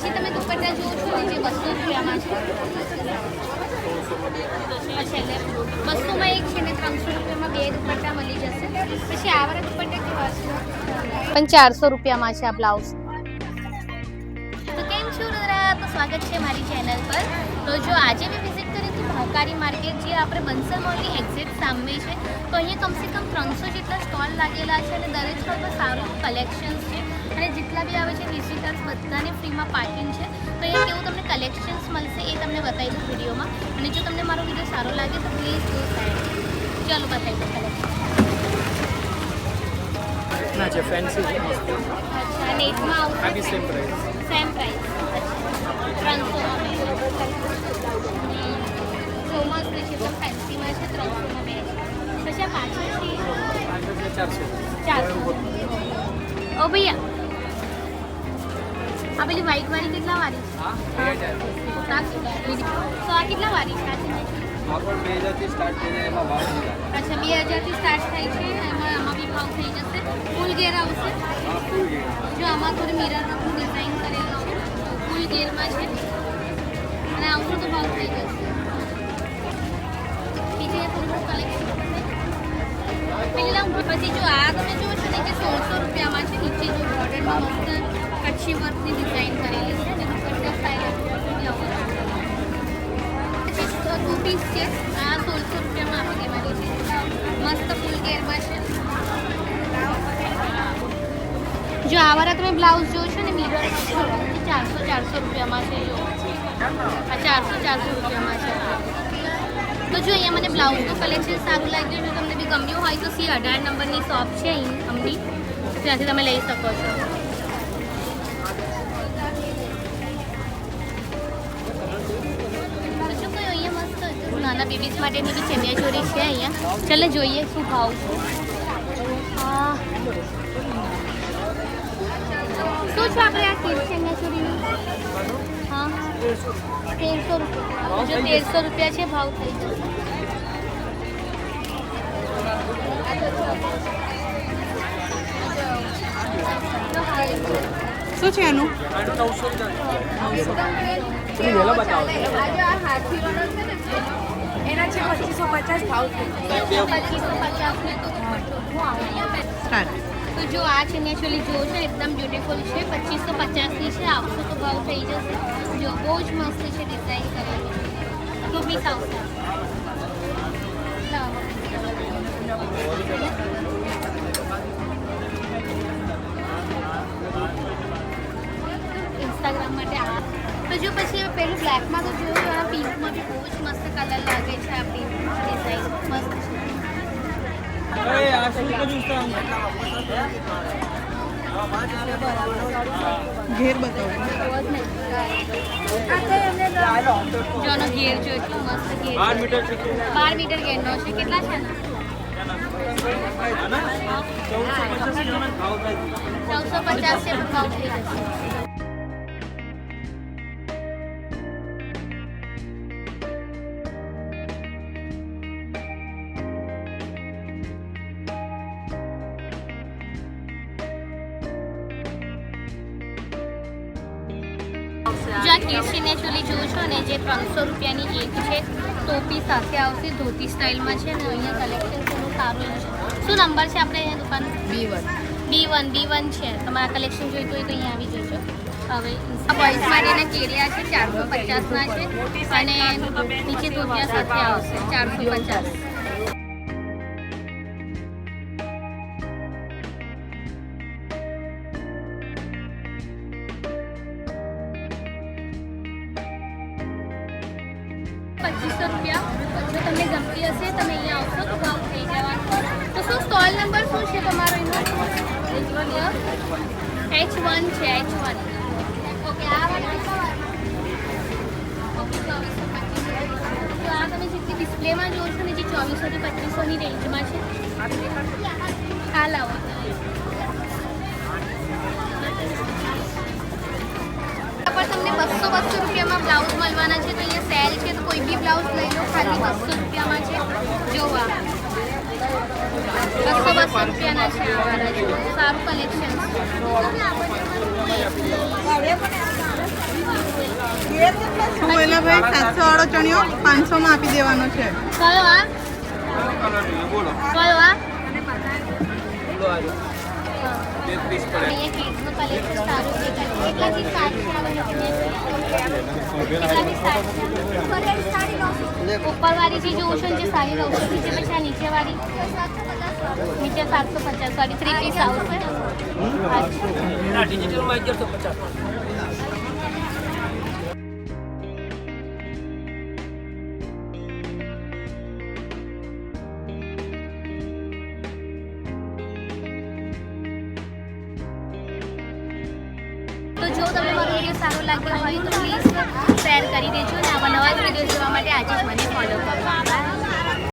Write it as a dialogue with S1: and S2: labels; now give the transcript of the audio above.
S1: પછી તમે દુપટ્ટા જુઓ છો ને જે બસો રૂપિયામાં છે. બસોમાં એક છે ને ત્રણસો રૂપિયામાં બે દુપટ્ટા મળી જશે. પછી આવરા દુપટ્ટા કેવા છે? પણ ચારસો રૂપિયામાં છે આ બ્લાઉઝ. તો કેમ છો રુદ્રા? તો સ્વાગત છે મારી ચેનલ પર. તો જો આજે મેં વિઝિટ કરી હતી ભાવકારી માર્કેટ જે આપણે બંસલ મોલની એક્ઝેક્ટ સામે છે તો અહીંયા કમસે કમ ત્રણસો જેટલા સ્ટોલ લાગેલા છે અને દરેક સ્ટોલ પર સારું કલેક્શન્સ છે. અને જેટલા બી આવે છે વિઝિટર્સ બધાને ફ્રીમાં પાર્કિંગ છે. તો એ કેવું તમને કલેક્શન્સ મળશે એ તમને બતાવી દઉં વિડીયોમાં. અને જો તમને મારો વીડિયો સારો લાગે તો પ્લીઝ ડો સાઈડ ચાલો બતાવી દઉં કલેક્શન
S2: છે ફેન્સી છે
S1: અચ્છા આવશે
S2: બી સેમ પ્રાઇસ
S1: સેમ પ્રાઇસ ત્રણસોમાં બે ચોમાસ છે પણ ફેન્સીમાં છે ત્રણસોમાં બે પછી આ પાછળ છે
S2: આગળ છે ચારસો.
S1: ચારસો. ઓ ભૈયા આ પેલી વ્હાઈટ વાળી કેટલા વાળી? સાતસો તો આ કેટલા વાળી છે છે? અચ્છા બે હજારથી સ્ટાર્ટ થાય છે એમાં આમાં બી ભાવ થઈ જશે. ફૂલ ગેર આવશે? જો આમાં થોડી મિરરનું ડિઝાઇન કરેલું છે ફૂલ ગેરમાં છે. અને આવશે તો ભાવ થઈ જશે. બીજે થોડું કલેક્શન પેલા પછી જો આ તમે જોશો છો ને કે સોળસો રૂપિયામાં છે નીચે જો બોર્ડરમાં મસ્ત કચ્છી વર્કની ડિઝાઇન કરેલી છે અને દુપટ્ટા સ્ટાઇલ ટુ પીસ છે આ સોળસો રૂપિયામાં આપી દેવાની છે. મસ્ત ફૂલ ગેરમાં છે. જો આ વાળા તમે બ્લાઉઝ જો છો ને મિરર ચારસો ચારસો રૂપિયામાં છે, જો. આ ચારસો ચારસો રૂપિયામાં છે. તો જો અહીંયા મને બ્લાઉઝનું કલેક્શન સારું લાગ્યું જો તમને બી ગમ્યું હોય, તો સી અઢાર નંબરની શોપ છે અહીં, અમની. ત્યાંથી તમે લઈ શકો છો. નાના બેબીઝ માટેની બી ચણિયા ચોરી છે અહીંયા. ચાલો જોઈએ શું ભાવ છે. શું છે આપણે આ કેવી ચણિયા ચોરીની હા. તેરસો રૂપિયા. જો તેરસો રૂપિયા છે ભાવ થઈ જશે.
S3: શું છે
S2: બતાવો
S3: એના છે પચીસો પચાસ ભાવ
S1: પચીસો પચાસની તો
S3: સ્ટાર્ટ
S1: તો જો આ ચણિયાચોલી જુઓ છો એકદમ બ્યુટીફુલ છે પચીસો પચાસની છે આવશો તો ભાવ થઈ જશે જો બહુ જ મસ્ત છે ડિઝાઇન કરેલી તો પીસ આવશે પેલું બ્લેકમાં તો જોયું તો આ પિંકમાં બી બહુ જ મસ્ત કલર લાગે છે આ પિંક ડિઝાઇન મસ્ત છે
S2: અરે આ શું બધું
S3: ઘેર બતાવો
S1: જોનો ઘેર જો એટલો મસ્ત ઘેર
S2: બાર
S1: છે.
S2: મીટર છે
S1: બાર મીટર ઘેરનો છે કેટલા છે ને ચૌદસો પચાસ છે પણ ભાવ થઈ જશે જો આ કિડ્સની ચોલી જુઓ છો ને જે ત્રણસો રૂપિયાની એક છે ટોપી સાથે આવશે ધોતી સ્ટાઇલમાં છે ને અહીંયા કલેક્શન થોડું સારું છે. શું નંબર છે આપણે અહીંયા દુકાન
S3: B one.
S1: B one B one છે. તમારા કલેક્શન જોઈતું હોય તો અહીંયા આવી જજો. હવે આ માટેના કેરિયા છે ચારસો પચાસના છે. અને નીચે ધોતિયા સાથે આવશે ચારસો પચાસ. પચીસો રૂપિયા જો તમને ગમતી હશે તમે અહીંયા આવશો તો ભાવ થઈ જવાનો તો શું સ્ટોલ નંબર શું છે તમારો એનો H one H one okay okay આ વાળા કેટલા વાળા? ઓકે, ચોવીસો પચીસો. તો આ તમે જેટલી ડિસ્પ્લેમાં જુઓ છો ને જે ચોવીસોથી પચીસોની રેન્જમાં છે આ લાવો પર તમને બસો બસો રૂપિયામાં બ્લાઉઝ મળવાના છે તો અહીંયા સેલ છે તો કોઈ બી બ્લાઉઝ લઈ લો ખાલી બસો રૂપિયામાં છે. જોવા. બસો બસો રૂપિયાના છે આ વાળા સારું કલેક્શન છે
S3: શું ભાઈ? સાતસો વાળો ચણિયો પાંચસો માં આપી દેવાનો છે.
S1: કયો આ? કયો આ? કિડ્સનું સારું છે છે સ્ટાર્ટ છે ઉપરવાળી જે જોશો ને જે સારી લઉં છું જે પછી આ નીચેવાળી નીચે સાતસો પચાસ. વાળી થ્રી પીસ આવશે તો સારો લાગ્યો હોય તો પ્લીઝ શેર કરી દેજો અને આવા નવા જ વીડિયો જોવા માટે આજે મને ફોલો કરો